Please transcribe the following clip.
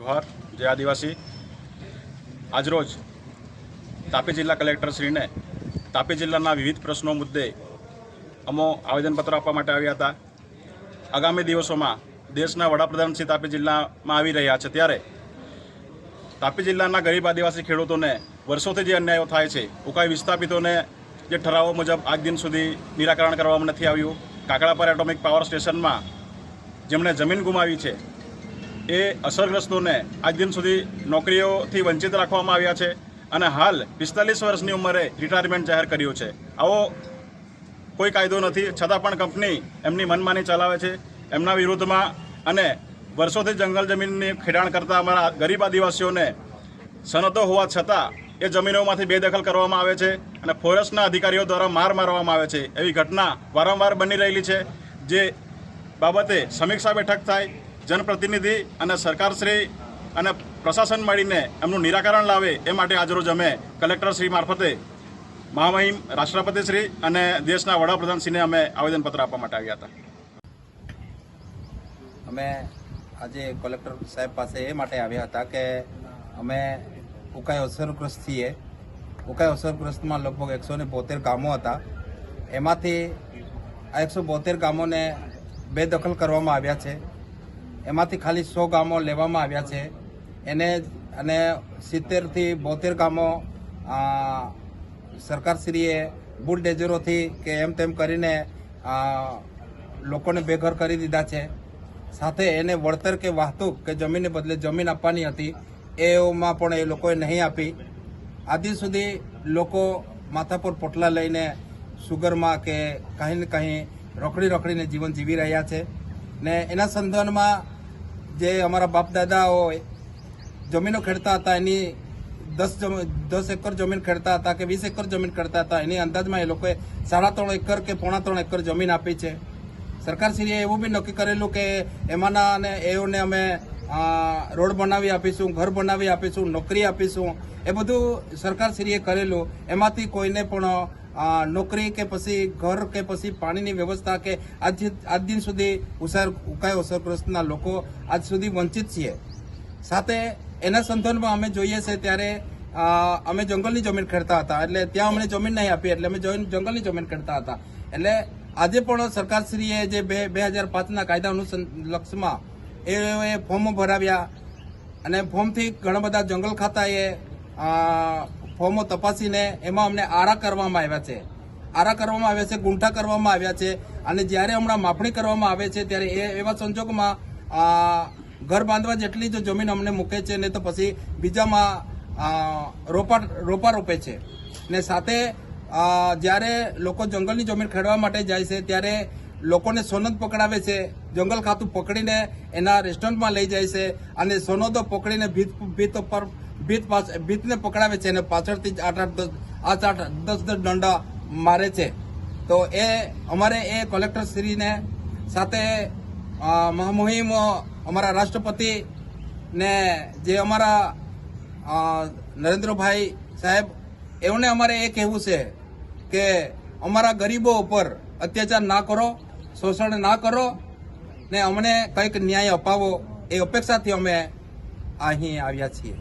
જોહાર, જય આદિવાસી. આજરોજ તાપી જિલ્લા કલેક્ટરશ્રીને તાપી જિલ્લાના વિવિધ પ્રશ્નો મુદ્દે અમો આવેદનપત્ર આપવા માટે આવ્યા હતા. આગામી દિવસોમાં દેશના વડાપ્રધાન શ્રી તાપી જિલ્લામાં આવી રહ્યા છે. ત્યારે તાપી જિલ્લાના ગરીબ આદિવાસી ખેડૂતોને વર્ષોથી જે અન્યાયો થાય છે ઉકાઈ વિસ્થાપિતોને જે ઠરાવો મુજબ આજ દિન સુધી નિરાકરણ કરવામાં નથી આવ્યું. કાકડાપર એટોમિક પાવર સ્ટેશનમાં જેમણે જમીન ગુમાવી છે એ અસરગ્રસ્તોને આજ દિન સુધી નોકરીઓથી વંચિત રાખવામાં આવ્યા છે અને હાલ પિસ્તાલીસ વર્ષની ઉંમરે રિટાયરમેન્ટ જાહેર કર્યું છે. આવો કોઈ કાયદો નથી, છતાં પણ કંપની એમની મનમાની ચલાવે છે. એમના વિરુદ્ધમાં અને વર્ષોથી જંગલ જમીનની ખેડાણ કરતા અમારા ગરીબ આદિવાસીઓને સનતો હોવા છતાં એ જમીનોમાંથી બેદખલ કરવામાં આવે છે અને ફોરેસ્ટના અધિકારીઓ દ્વારા માર મારવામાં આવે છે. એવી ઘટના વારંવાર બની રહેલી છે. જે બાબતે સમીક્ષા બેઠક થાય જનપ્રતિનિધિ અને સરકારશ્રી અને પ્રશાસન મળીને એમનું નિરાકરણ લાવે એ માટે આજરોજ અમે કલેક્ટરશ્રી મારફતે મહામહિમ રાષ્ટ્રપતિશ્રી અને દેશના વડાપ્રધાનશ્રીને અમે આવેદનપત્ર આપવા માટે આવ્યા હતા. અમે આજે કલેક્ટર સાહેબ પાસે એ માટે આવ્યા હતા કે અમે ઉકાઈ અસરગ્રસ્ત છીએ ઉકાઈ અસરગ્રસ્તમાં લગભગ એકસો ને બોતેર ગામો હતા. એમાંથી આ એકસો બોતેર ગામોને બેદખલ કરવામાં આવ્યા છે. એમાંથી ખાલી સો ગામો લેવામાં આવ્યા છે. એને અને સિત્તેરથી બોતેર ગામો સરકારશ્રીએ બુલડેઝરોથી કે એમ તેમ કરીને લોકોને બેઘર કરી દીધા છે. સાથે એને વળતર કે વાહતુક કે જમીનને બદલે જમીન આપવાની હતી એમાં પણ એ લોકોએ નહીં આપી. આદિ સુધી લોકો માથા પર પોટલા લઈને, સુગરમાં કે કાંઈ ને કાંઈ રખડી રોકડીને જીવન જીવી રહ્યા છે. ને એના સંદર્ભમાં જે અમારા બાપ દાદાઓ જમીનો ખેડતા હતા, એની દસ દસ એકર જમીન ખેડતા હતા કે વીસ એકર જમીન ખેડતા હતા, એની અંદાજમાં એ લોકોએ સાડા ત્રણ એકર કે પોણા ત્રણ એકર જમીન આપી છે. સરકારશ્રીએ એવું બી નક્કી કરેલું કે એમાંના અને એઓને અમે રોડ બનાવી આપીશું, ઘર બનાવી આપીશું, નોકરી આપીશું, એ બધું સરકારશ્રીએ કરેલું. એમાંથી કોઈને પણ નોકરી કે પછી ઘર કે પછી પાણીની વ્યવસ્થા કે આજ આજ દિન સુધી ઉસાર ઉકાઈ અસરગ્રસ્તના લોકો આજ સુધી વંચિત છીએ. સાથે એના સંદર્ભમાં અમે જોઈએ છે ત્યારે અમે જંગલની જમીન ખેડતા હતા. એટલે ત્યાં અમને જમીન નહીં આપી, એટલે અમે જંગલની જમીન ખેડતા હતા. એટલે આજે પણ સરકારશ્રીએ જે બે બે હજાર પાંચના કાયદા અનુલક્ષમાં એ ફોર્મ ભરાવ્યા અને ફોર્મથી ઘણા બધા જંગલ ખાતાએ ફોર્મો તપાસીને એમાં અમને આરા કરવામાં આવ્યા છે. આરા કરવામાં આવ્યા છે, ગુંઠા કરવામાં આવ્યા છે અને જ્યારે હમણાં માપણી કરવામાં આવે છે ત્યારે એ એવા સંજોગોમાં ઘર બાંધવા જેટલી જ જમીન અમને મૂકે છે ને તો પછી બીજામાં રોપા રોપા રોપે છે. ને સાથે જ્યારે લોકો જંગલની જમીન ખેડવા માટે જાય છે ત્યારે લોકોને સોનદ પકડાવે છે. જંગલ ખાતું પકડીને એના રેસ્ટોરન્ટમાં લઈ જાય છે અને સોનદો પકડીને ભીત ભીત ઉપર ભીત પાસે ભીતને પકડાવે છે અને પાછળથી જ આઠ આઠ દસ આઠ આઠ દસ દસ દંડા મારે છે. તો એ અમારે એ કલેક્ટર શ્રીને સાથે મહામહિમ અમારા રાષ્ટ્રપતિ ને જે અમારા નરેન્દ્રભાઈ સાહેબ એમને અમારે એ કહેવું છે કે અમારા ગરીબો ઉપર અત્યાચાર ના કરો, શોષણ ના કરો ને અમને કંઈક ન્યાય અપાવો એ અપેક્ષાથી અમે અહીં આવ્યા છીએ.